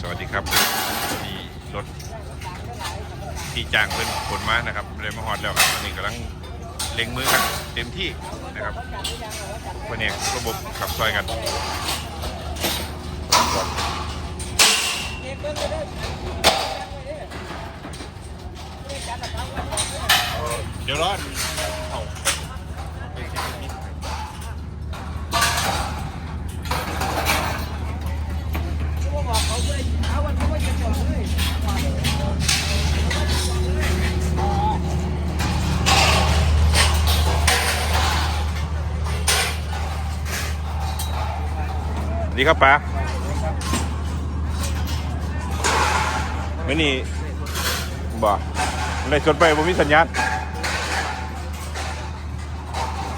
สวัสดีครับนี่รถที่จ้างเพิ่นขนมานะครับเลยมาฮอดแล้วครับตอนนี้กำลังเล็งมือกันเต็มที่นะครับเพื่อนเอกระบบขับซอยกันเดี๋ยวรอ ดีครับป้าไม่นี่บ่ในสวนไปผมมีสัญญาณ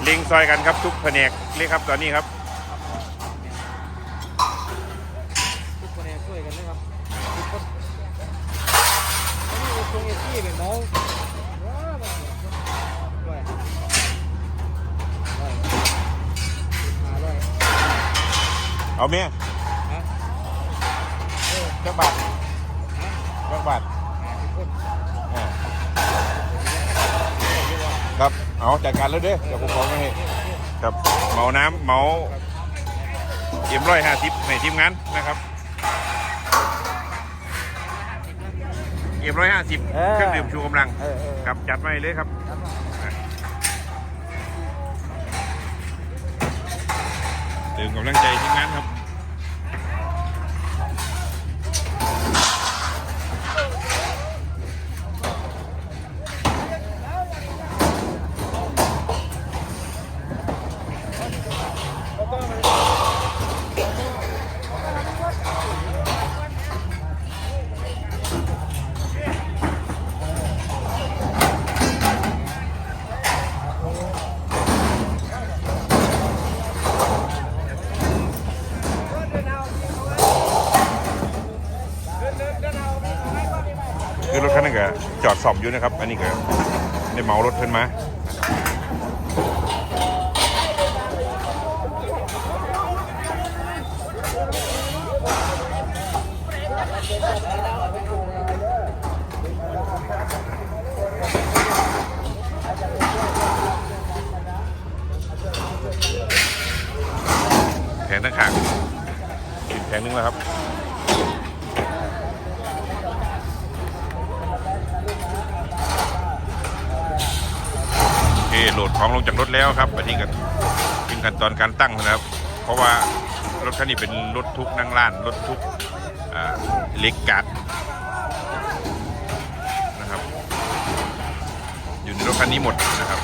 เลิงซอยกันครับทุกแผนกเลยครับตอนนี้ครับทุกคนเนี่ยช่วยกันนะครับทุกคนนี่ตรงเอซี่เป็นน้อง เอาเมียฮะจักบาทจักบาททุกคนอ่าครับ เอาจัดการแล้วเด้อเดี๋ยวผมบอกให้ครับเหมาน้ำเหมาเอ็มร้อยห้าสิบในทีมงานนะครับเอ็มร้อยห้าสิบเครื่องดื่มชูกำลังเออเออครับจัดมาเลยครับ เติมกำลังใจทีมงานครับ คือรถคันนี้ก็จอดสอบอยู่นะครับ อันนี้ก็ได้เหมารถเพิ่นมา แผงตั้งขางอีกแผงหนึงแล้วครับ โอเคโหลดของลงจากรถแล้วครับอันนี้ก็เป็นขั้นตอนการตั้งนะครับ เพราะว่ารถคันนี้เป็นรถทุกนั่งร้านรถทุกเล็กกัดนะครับ อยู่ในรถคันนี้หมดนะครับ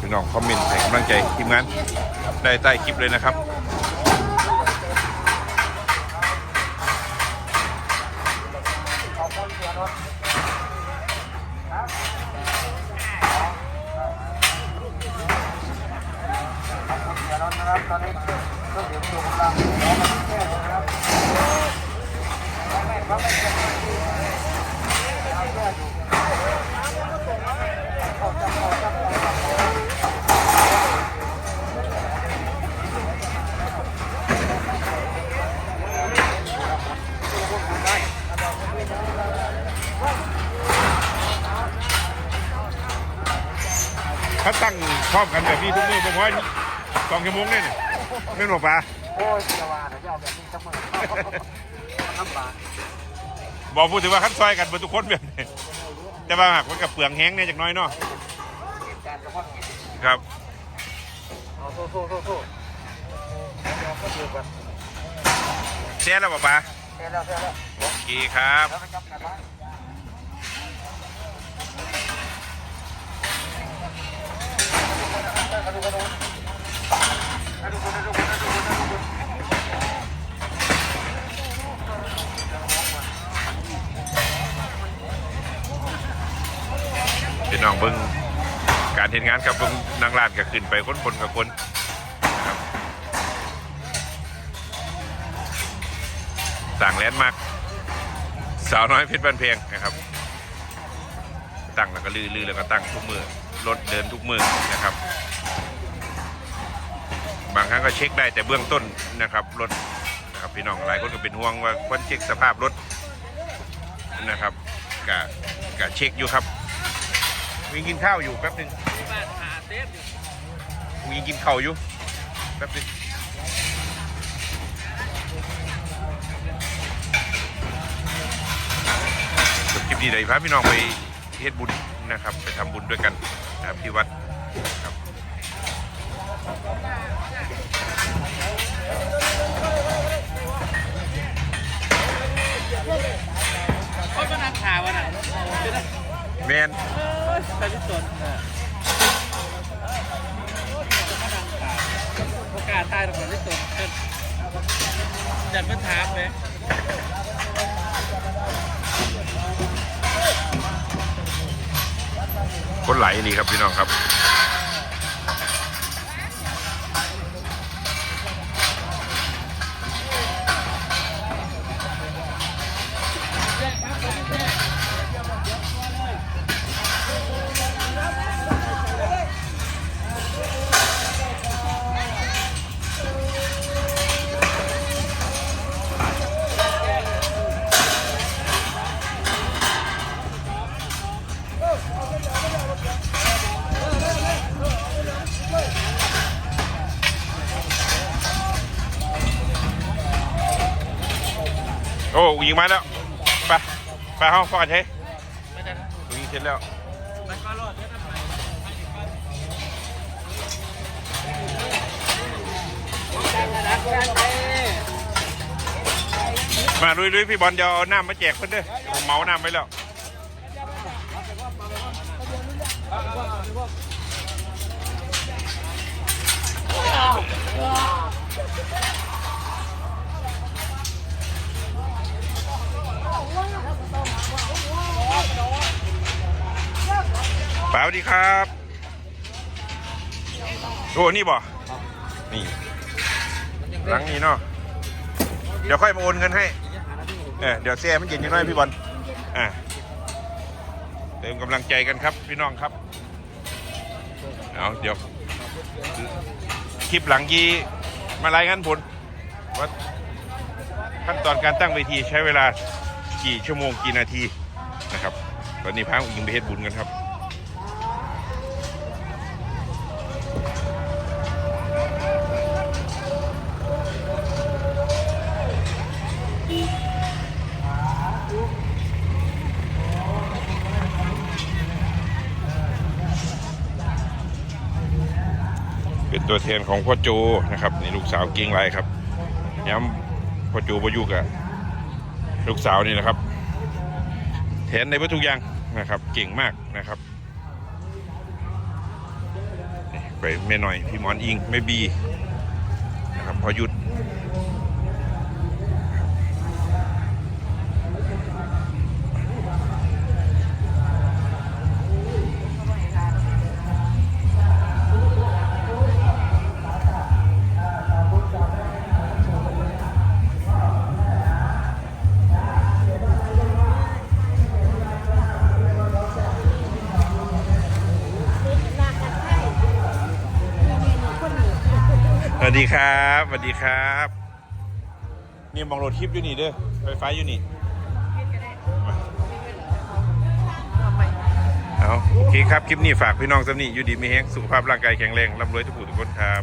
พี่น้องคอมเมนต์ให้กำลังใจทีมงานได้ใต้คลิปเลยนะครับ ตอนนี้ก็เดี๋ยวตัวกำลังน้องมันแค่นะครับได้ ถ้าตั้งพร้อมกันแบบนี้ทุกมือผมว่าสองชั่วโมงเนี่ยไม่หมดปลาโอ้ยเจ้าว่าเดี๋ยวจะเอาแบบนี้จังมือลำบากบอกพูดถึงว่าขั้นซอยกันเบนทุกคนแบบนี้แต่ว่าหากมันกับเปลืองแห้งเนี่ยจากหน้อยเนาะเหตุการณ์เฉพาะกิจครับเอาโทษโทษโทษโทษเดี๋ยวก็ดูกันแช่แล้วป่ะปลาเสร็จแล้วเสร็จแล้วโอเคครับ แล้วไปจับกันน้องเบิ้งการเห็นงานกับเบิ้งนางลาดก็ขึ้นไปคนคนกับคนนะครับสั่งแลนด์มาร์กสาวน้อยเพชรบ้านเพลงนะครับ ตั้งแล้วก็ลื้อๆแล้วก็ตั้งทุกมือ รถเดินทุกมือนะครับ บางครั้งก็เช็คได้แต่เบื้องต้นนะครับรถนะครับพี่น้องหลายคนก็เป็นห่วงว่าควรเช็คสภาพรถนะครับกะกะเช็คอยู่ครับวิ่งกินข้าวอยู่แป๊บหนึงบ้านหาเซฟอยู่วิ่งกินข้าวอยู่แป๊บหนึงคลิปนี้เลยพาพี่น้องไปเฮ็ดบุญนะครับ ไปทำบุญด้วยกัน นะครับที่วัดครับคนมานั่งข่าวน่ะแมนไปที่สวนเออมานั่งข่าวโอกาสตายตรงไหนที่สวนเออจัดเป็นถามเลย คนไหลนี่ครับพี่น้องครับ โอ้ยิงมาแล้ว ไป ไปห้องฟอดเฮ้ยไม่ได้ยิงเสร็จแล้วมาลุยๆพี่บอลเดี๋ยวเอาน้ำมาแจกเพื่อนเด้อผมเมาน้ำไปแล้ว ป๋าส วัสดีครับโอ้นี่บ่นี่หลังนี้เนาะเดี๋ยวค่อยมาโอนเงินให้เออเดี๋ยวแซ่มันเย็นยังน้อยพี่บอลอ่าเติมกำลังใจกันครับพี่น้องครับเอาเดี๋ยวคลิปหลังยีมารายงานผลว่าขั้นตอนการตั้งเวทีใช้เวลากี่ชั่วโมงกี่นาทีนะครับ ตอนนี้พาอุ้งอิงไปเฮ็ดบุญกันครับ ตัวแทนของพ่อจูนะครับนี่ลูกสาวเก่งไรครับย้ำพ่อโจประยุกอะลูกสาวนี่นะครับแทนในวัตถุกอย่างนะครับเก่งมากนะครับไปแม่หน่อยพี่หมอนอิงแม่บีนะครับพอหยุด วัสดีครับสวัสดีครับ นี่มองรถทิปอยู่นี่เด้อไฟฟ้าอยู่นี่เอาโอเคครับ คลิปนี้ฝากพี่น้องสำนีอยู่ดีมีแห้งสุขภาพร่างกายแข็งแรงร่ำรวยทุกผู้ทุกคนครับ